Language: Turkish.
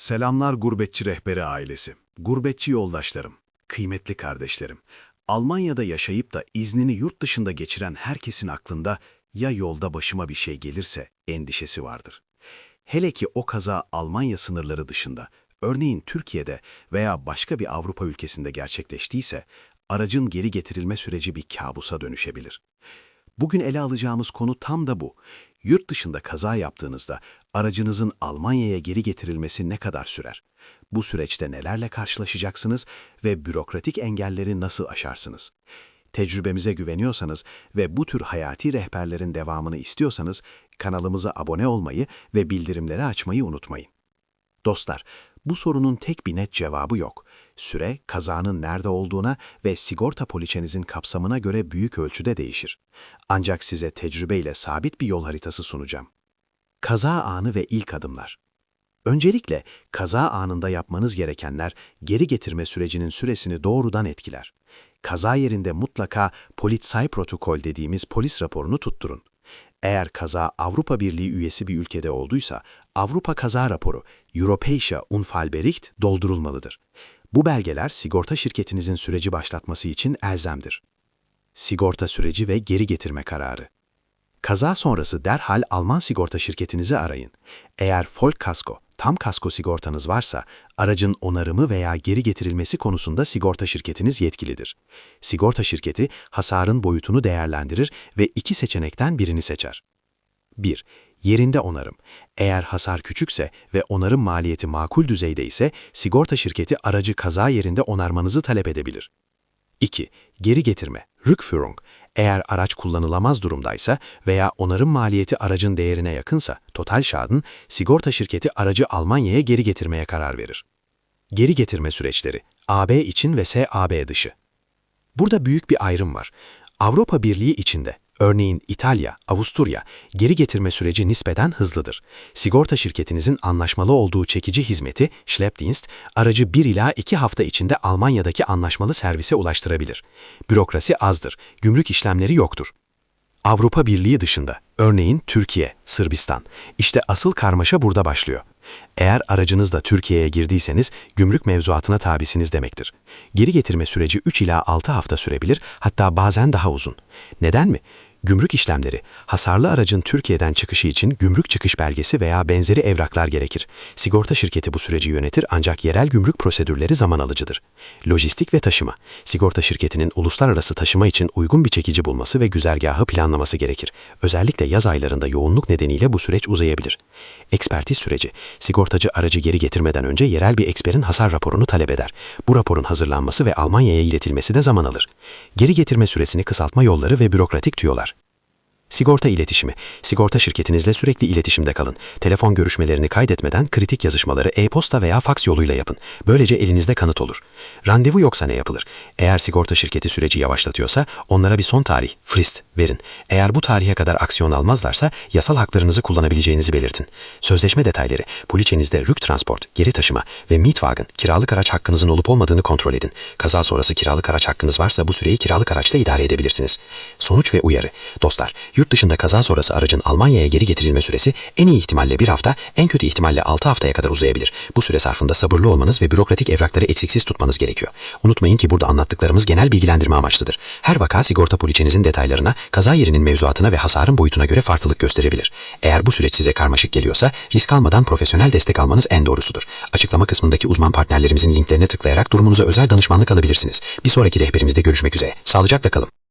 Selamlar gurbetçi rehberi ailesi, gurbetçi yoldaşlarım, kıymetli kardeşlerim. Almanya'da yaşayıp da iznini yurt dışında geçiren herkesin aklında ya yolda başıma bir şey gelirse endişesi vardır. Hele ki o kaza Almanya sınırları dışında, örneğin Türkiye'de veya başka bir Avrupa ülkesinde gerçekleştiyse, aracın geri getirilme süreci bir kabusa dönüşebilir. Bugün ele alacağımız konu tam da bu. Yurt dışında kaza yaptığınızda aracınızın Almanya'ya geri getirilmesi ne kadar sürer? Bu süreçte nelerle karşılaşacaksınız ve bürokratik engelleri nasıl aşarsınız? Tecrübemize güveniyorsanız ve bu tür hayati rehberlerin devamını istiyorsanız kanalımıza abone olmayı ve bildirimleri açmayı unutmayın. Dostlar, bu sorunun tek bir net cevabı yok. Süre, kazanın nerede olduğuna ve sigorta poliçenizin kapsamına göre büyük ölçüde değişir. Ancak size tecrübeyle sabit bir yol haritası sunacağım. Kaza anı ve ilk adımlar. Öncelikle kaza anında yapmanız gerekenler geri getirme sürecinin süresini doğrudan etkiler. Kaza yerinde mutlaka Polizei protokol dediğimiz polis raporunu tutturun. Eğer kaza Avrupa Birliği üyesi bir ülkede olduysa Avrupa Kaza Raporu Europäischer Unfallbericht doldurulmalıdır. Bu belgeler sigorta şirketinizin süreci başlatması için elzemdir. Sigorta süreci ve geri getirme kararı. Kaza sonrası derhal Alman sigorta şirketinizi arayın. Eğer Folk Kasko, tam kasko sigortanız varsa, aracın onarımı veya geri getirilmesi konusunda sigorta şirketiniz yetkilidir. Sigorta şirketi hasarın boyutunu değerlendirir ve iki seçenekten birini seçer. 1. Yerinde onarım. Eğer hasar küçükse ve onarım maliyeti makul düzeyde ise sigorta şirketi aracı kaza yerinde onarmanızı talep edebilir. 2. Geri getirme, Rückführung. Eğer araç kullanılamaz durumdaysa veya onarım maliyeti aracın değerine yakınsa, total şadın, sigorta şirketi aracı Almanya'ya geri getirmeye karar verir. Geri getirme süreçleri, AB için ve SAB dışı. Burada büyük bir ayrım var. Avrupa Birliği içinde, örneğin İtalya, Avusturya, geri getirme süreci nispeten hızlıdır. Sigorta şirketinizin anlaşmalı olduğu çekici hizmeti, Schleppdienst, aracı 1 ila 2 hafta içinde Almanya'daki anlaşmalı servise ulaştırabilir. Bürokrasi azdır, gümrük işlemleri yoktur. Avrupa Birliği dışında, örneğin Türkiye, Sırbistan. İşte asıl karmaşa burada başlıyor. Eğer aracınızla Türkiye'ye girdiyseniz gümrük mevzuatına tabisiniz demektir. Geri getirme süreci 3 ila 6 hafta sürebilir, hatta bazen daha uzun. Neden mi? Gümrük işlemleri, hasarlı aracın Türkiye'den çıkışı için gümrük çıkış belgesi veya benzeri evraklar gerekir. Sigorta şirketi bu süreci yönetir ancak yerel gümrük prosedürleri zaman alıcıdır. Lojistik ve taşıma, sigorta şirketinin uluslararası taşıma için uygun bir çekici bulması ve güzergahı planlaması gerekir. Özellikle yaz aylarında yoğunluk nedeniyle bu süreç uzayabilir. Ekspertiz süreci, sigortacı aracı geri getirmeden önce yerel bir eksperin hasar raporunu talep eder. Bu raporun hazırlanması ve Almanya'ya iletilmesi de zaman alır. Geri getirme süresini kısaltma yolları ve bürokratik tüyolar. Sigorta iletişimi. Sigorta şirketinizle sürekli iletişimde kalın. Telefon görüşmelerini kaydetmeden kritik yazışmaları e-posta veya faks yoluyla yapın. Böylece elinizde kanıt olur. Randevu yoksa ne yapılır? Eğer sigorta şirketi süreci yavaşlatıyorsa onlara bir son tarih, frist, verin. Eğer bu tarihe kadar aksiyon almazlarsa yasal haklarınızı kullanabileceğinizi belirtin. Sözleşme detayları, poliçenizde Rücktransport, geri taşıma ve Mietwagen, kiralık araç hakkınızın olup olmadığını kontrol edin. Kaza sonrası kiralık araç hakkınız varsa bu süreyi kiralık araçla idare edebilirsiniz. Sonuç ve uyarı. Dostlar, Yurt dışında kaza sonrası aracın Almanya'ya geri getirilme süresi en iyi ihtimalle bir hafta, en kötü ihtimalle 6 haftaya kadar uzayabilir. Bu süre sarfında sabırlı olmanız ve bürokratik evrakları eksiksiz tutmanız gerekiyor. Unutmayın ki burada anlattıklarımız genel bilgilendirme amaçlıdır. Her vaka sigorta poliçenizin detaylarına, kaza yerinin mevzuatına ve hasarın boyutuna göre farklılık gösterebilir. Eğer bu süreç size karmaşık geliyorsa risk almadan profesyonel destek almanız en doğrusudur. Açıklama kısmındaki uzman partnerlerimizin linklerine tıklayarak durumunuza özel danışmanlık alabilirsiniz. Bir sonraki rehberimizde görüşmek üzere. Sağlıcakla kalın.